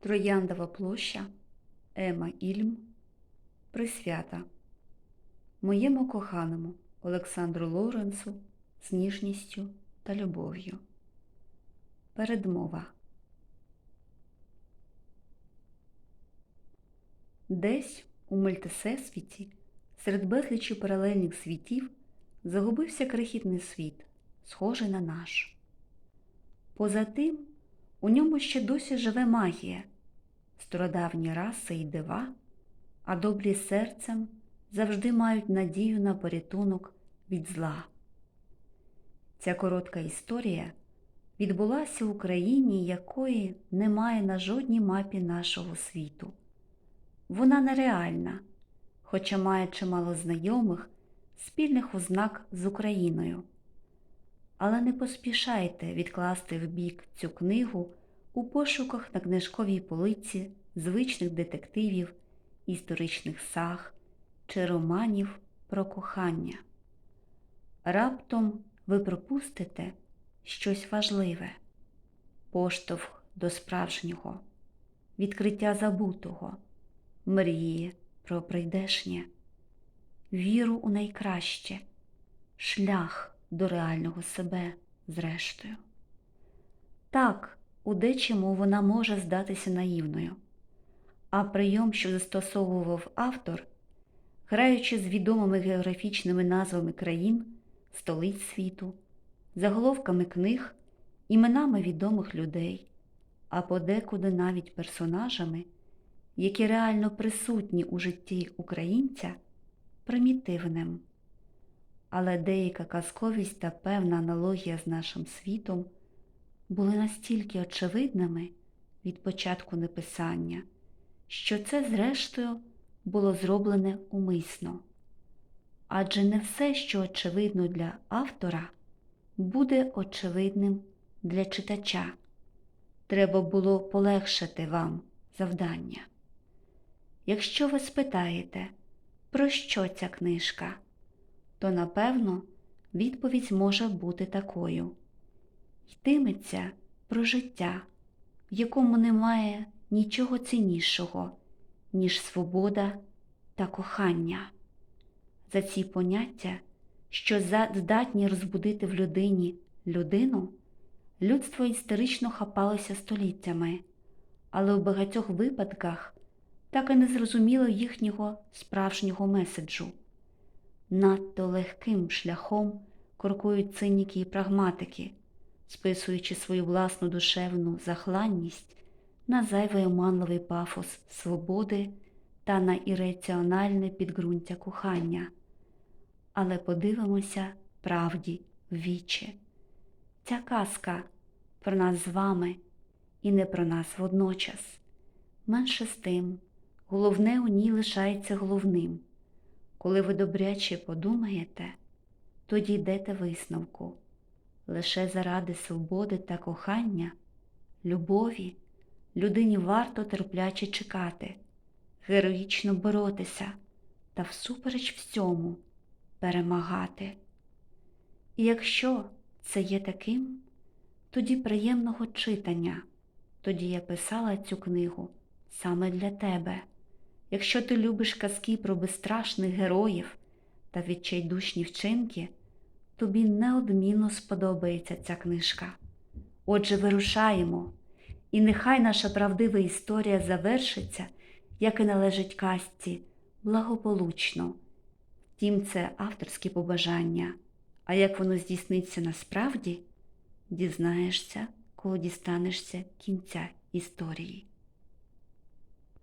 Трояндова площа, Ема Ільм, Присвята. Моєму коханому Олександру Лоренцу з ніжністю та любов'ю. Передмова. Десь у мультисесвіті, серед безлічі паралельних світів, загубився крихітний світ, схожий на наш. Поза тим, у ньому ще досі живе магія, стародавні раси і дива, а добрі серцем завжди мають надію на порятунок від зла. Ця коротка історія відбулася в Україні, якої немає на жодній мапі нашого світу. Вона нереальна, хоча має чимало знайомих, спільних ознак з Україною. Але не поспішайте відкласти в бік цю книгу у пошуках на книжковій полиці звичних детективів, історичних саг чи романів про кохання. Раптом ви пропустите щось важливе, поштовх до справжнього, відкриття забутого, мрії про прийдешнє, віру у найкраще, шлях до реального себе, зрештою. Так, у дечому вона може здатися наївною, а прийом, що застосовував автор, граючи з відомими географічними назвами країн, столиць світу, заголовками книг, іменами відомих людей, а подекуди навіть персонажами, які реально присутні у житті українця, примітивним. Але деяка казковість та певна аналогія з нашим світом були настільки очевидними від початку написання, що це, зрештою, було зроблене умисно. Адже не все, що очевидно для автора, буде очевидним для читача. Треба було полегшити вам завдання. Якщо ви спитаєте, про що ця книжка, то напевно відповідь може бути такою йтиметься про життя, в якому немає нічого ціннішого, ніж свобода та кохання. За ці поняття, що здатні розбудити в людині людину, людство історично хапалося століттями, але у багатьох випадках так і не зрозуміло їхнього справжнього меседжу. Надто легким шляхом крокують циніки і прагматики, списуючи свою власну душевну захланність на зайвий оманливий пафос свободи та на ірраціональне підґрунтя кохання. Але подивимося правді в вічі. Ця казка про нас з вами і не про нас водночас. Менше з тим, головне у ній лишається головним. Коли ви добряче подумаєте, то дійдете висновку. Лише заради свободи та кохання, любові, людині варто терпляче чекати, героїчно боротися та всупереч всьому перемагати. І якщо це є таким, тоді приємного читання, тоді я писала цю книгу саме для тебе. Якщо ти любиш казки про безстрашних героїв та відчайдушні вчинки, тобі неодмінно сподобається ця книжка. Отже, вирушаємо, і нехай наша правдива історія завершиться, як і належить казці, благополучно. Втім, це авторські побажання, а як воно здійсниться насправді, дізнаєшся, коли дістанешся кінця історії.